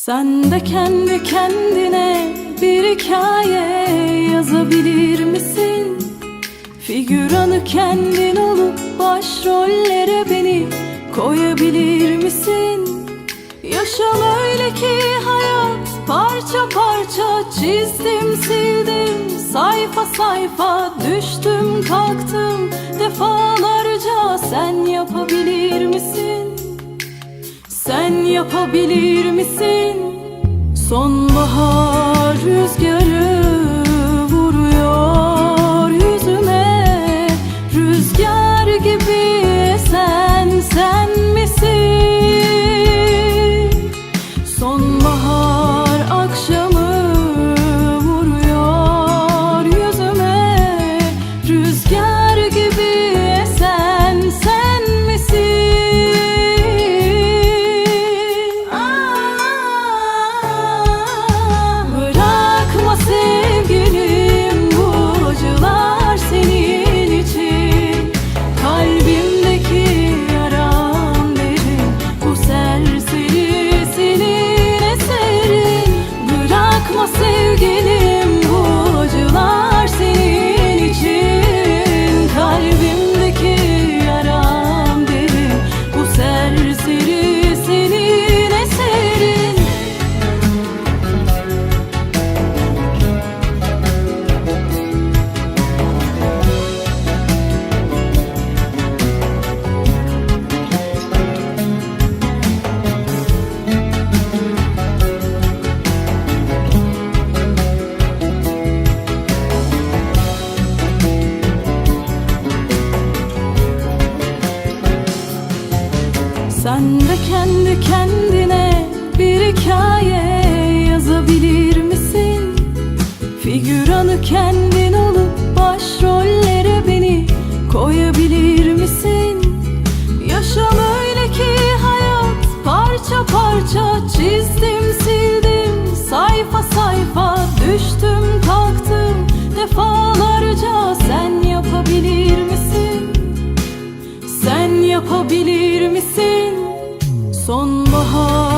Sen de kendi kendine bir hikaye yazabilir misin? Figüranı kendin olup başrollere beni koyabilir misin? Yaşam öyle ki hayat parça parça çizdim sildim Sayfa sayfa düştüm kalktım defalarca sen yapabilir misin? Yapabilir misin? Sonbahar rüzgarı 즐기는 Sen de kendi kendine bir hikaye yazabilir misin? Figüranı kendin olup başrollere beni koyabilir misin? Yaşam öyle ki hayat parça parça çizdim sildim sayfa sayfa düştüm kalktım defalarca sen yapabilir misin? Sen yapabilir misin? sonbahar.